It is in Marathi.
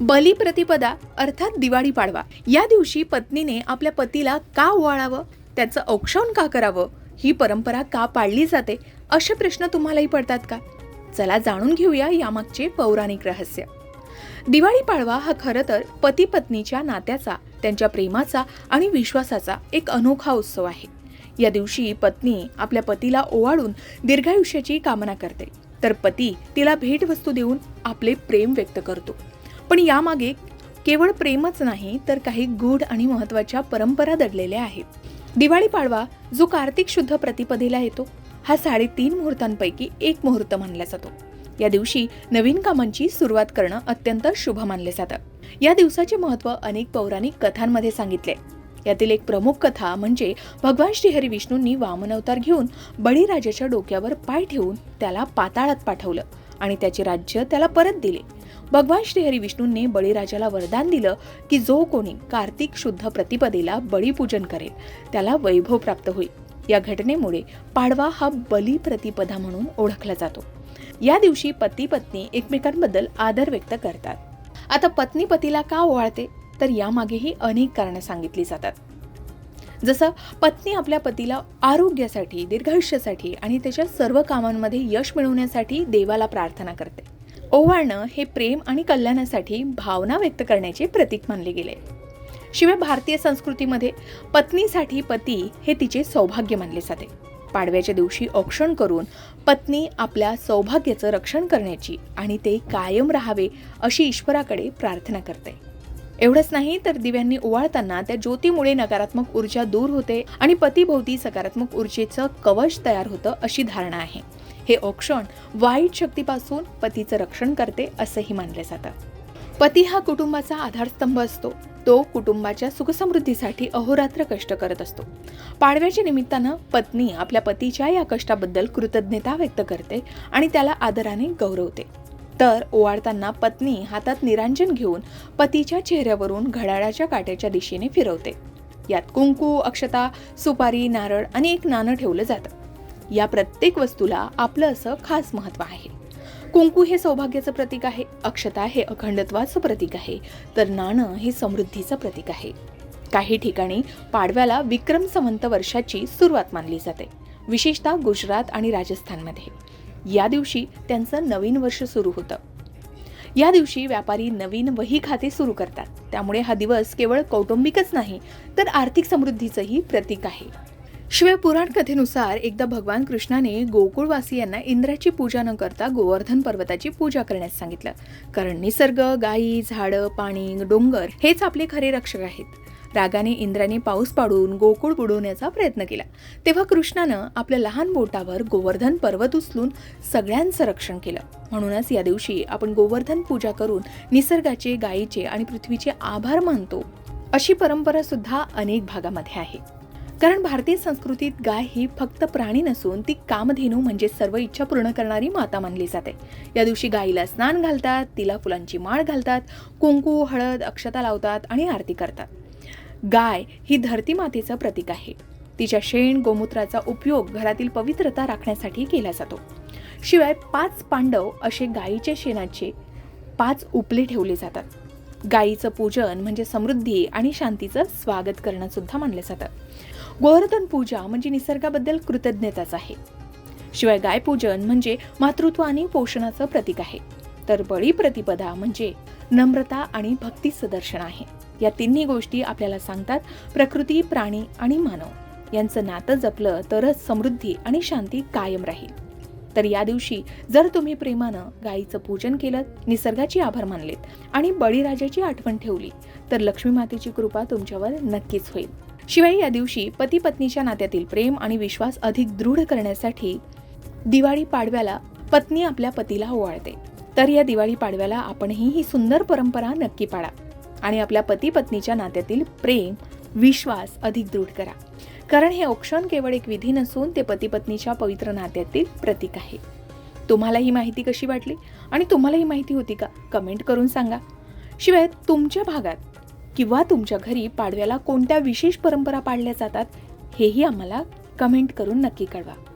बलिप्रतिपदा अर्थात दिवाळी पाडवा. या दिवशी पत्नीने आपल्या पतीला का ओवाळावं? त्याचं औक्षण का करावं? ही परंपरा का पाळली जाते? असे प्रश्न तुम्हालाही पडतात का? चला जाणून घेऊया यामागचे पौराणिक रहस्य. दिवाळी पाडवा हा खरं तर पती पत्नीच्या नात्याचा त्यांच्या प्रेमाचा आणि विश्वासाचा एक अनोखा उत्सव आहे. या दिवशी पत्नी आपल्या पतीला ओवाळून दीर्घायुष्याची कामना करते. तर पती तिला भेटवस्तू देऊन आपले प्रेम व्यक्त करतो. पण यामागे केवळ प्रेमच नाही तर काही गूढ आणि महत्त्वाच्या परंपरा दडलेल्या आहेत. दिवाळी पाडवा जो कार्तिक शुद्ध प्रतिपदेला येतो हा साडेतीन मुहूर्तांपैकी एक मुहूर्त मानला जातो. या दिवशी नवीन कामांची सुरुवात करणं अत्यंत शुभ मानले जातं. या दिवसाचे महत्त्व अनेक पौराणिक कथांमध्ये सांगितले. यातील एक प्रमुख कथा म्हणजे भगवान श्रीहरी विष्णूंनी वामन अवतार घेऊन बळीराजाच्या डोक्यावर पाय ठेवून त्याला पाताळात पाठवलं आणि त्याचे राज्य त्याला परत दिले. भगवान श्रीहरी विष्णूंनी बळीराजाला वरदान दिलं की जो कोणी कार्तिक शुद्ध प्रतिपदेला बळीपूजन करेल त्याला वैभव प्राप्त होईल. या घटनेमुळे पाडवा हा बली प्रतिपदा म्हणून ओळखला जातो. या दिवशी पती पत्नी एकमेकांबद्दल आदर व्यक्त करतात. आता पत्नी पतीला का ओवाळते? तर यामागेही अनेक कारणं सांगितली जातात. जसं पत्नी आपल्या पतीला आरोग्यासाठी दीर्घायुष्यासाठी आणि त्याच्या सर्व कामांमध्ये यश मिळवण्यासाठी देवाला प्रार्थना करते. ओवाळणं हे प्रेम आणि कल्याणासाठी भावना व्यक्त करण्याचे प्रतीक मानले गेले. शिवाय भारतीय संस्कृतीमध्ये पत्नीसाठी पती हे तिचे सौभाग्य मानले जाते. पाडव्याच्या दिवशी औक्षण करून पत्नी आपल्या सौभाग्याचं रक्षण करण्याची आणि ते कायम राहावे अशी ईश्वराकडे प्रार्थना करते. एवढंच नाही तर दिव्यांनी ओवाळताना त्या ज्योतीमुळे नकारात्मक ऊर्जा दूर होते आणि पतीभोवती सकारात्मक ऊर्जेचं कवच तयार होतं अशी धारणा आहे. हे औक्षण वाईट शक्तीपासून पतीचं रक्षण करते असंही मानलं जातं. पती हा कुटुंबाचा आधारस्तंभ असतो. तो कुटुंबाच्या सुखसमृद्धीसाठी अहोरात्र कष्ट करत असतो. पाडव्याच्या निमित्तानं पत्नी आपल्या पतीच्या या कष्टाबद्दल कृतज्ञता व्यक्त करते आणि त्याला आदराने गौरवते. तर ओवाळताना पत्नी हातात निरांजन घेऊन पतीच्या चेहऱ्यावरून घड्याळाच्या काट्याच्या दिशेने फिरवते. यात कुंकू अक्षता सुपारी नारळ आणि एक नाणं ठेवलं जातं. या प्रत्येक वस्तूला आपलं असं खास महत्त्व आहे. कुंकू हे सौभाग्याचं प्रतीक आहे अक्षता हे अखंडत्वाचं प्रतीक आहे तर नाणं हे समृद्धीचं प्रतीक आहे. काही ठिकाणी पाडव्याला विक्रम संवंत वर्षाची सुरुवात मानली जाते विशेषतः गुजरात आणि राजस्थानमध्ये. या दिवशी त्यांचं नवीन वर्ष सुरू होतं. या दिवशी व्यापारी नवीन वही खाते सुरू करतात. त्यामुळे हा दिवस केवळ कौटुंबिकच नाही तर आर्थिक समृद्धीचंही प्रतीक आहे. शिवाय पुराण कथेनुसार एकदा भगवान कृष्णाने गोकुळवासियांना इंद्राची पूजा न करता गोवर्धन पर्वताची पूजा करण्यास सांगितलं. कारण निसर्ग गायी झाडं पाणी डोंगर हेच आपले खरे रक्षक आहेत. रागाने इंद्राने पाऊस पाडून गोकुळ बुडवण्याचा प्रयत्न केला. तेव्हा कृष्णानं आपल्या लहान बोटावर गोवर्धन पर्वत उचलून सगळ्यांचं रक्षण केलं. म्हणूनच या दिवशी आपण गोवर्धन पूजा करून निसर्गाचे गायीचे आणि पृथ्वीचे आभार मानतो. अशी परंपरा सुद्धा अनेक भागामध्ये आहे. कारण भारतीय संस्कृतीत गाय ही फक्त प्राणी नसून ती कामधेनू म्हणजे सर्व इच्छा पूर्ण करणारी माता मानली जाते. या दिवशी गायीला स्नान घालतात तिला फुलांची माळ घालतात कुंकू हळद अक्षता लावतात आणि आरती करतात. गाय ही धरती मातेचं प्रतीक आहे. तिच्या शेण गोमूत्राचा उपयोग घरातील पवित्रता राखण्यासाठी केला जातो. शिवाय पाच पांडव असे गायीच्या शेणाचे पाच उपले ठेवले जातात. गायीचं पूजन म्हणजे समृद्धी आणि शांतीचं स्वागत करणं सुद्धा मानलं जातं. गोवर्धन पूजा म्हणजे निसर्गाबद्दल कृतज्ञताच आहे. शिवाय गायपूजन म्हणजे मातृत्व आणि पोषणाचं प्रतीक आहे. तर बळी प्रतिपदा म्हणजे नम्रता आणि भक्तीचं दर्शन आहे. या तिन्ही गोष्टी आपल्याला सांगतात प्रकृती प्राणी आणि मानव. यांचं नातं जपलं तरच समृद्धी आणि शांती कायम राहील. तर या दिवशी जर तुम्ही प्रेमानं गायीचं पूजन केलं निसर्गाची आभार मानलेत आणि बळीराजाची आठवण ठेवली तर लक्ष्मी मातेची कृपा तुमच्यावर नक्कीच होईल. शिवाय या दिवशी पती पत्नीच्या नात्यातील प्रेम आणि विश्वास अधिक दृढ करण्यासाठी दिवाळी पाडव्याला पत्नी आपल्या पतीला ओवाळते. तर या दिवाळी पाडव्याला आपणही ही सुंदर परंपरा नक्की पाळा आणि आपल्या पती पत्नीच्या नात्यातील प्रेम विश्वास अधिक दृढ करा. कारण हे औक्षण केवळ एक विधी नसून ते पती पत्नीच्या पवित्र नात्यातील प्रतीक आहे. तुम्हाला ही माहिती कशी वाटली आणि तुम्हाला ही माहिती होती का? कमेंट करून सांगा. शिवाय तुमच्या भागात किंवा तुमच्या घरी पाडव्याला कोणत्या विशेष परंपरा पाळल्या जातात हेही आम्हाला कमेंट करून नक्की कळवा.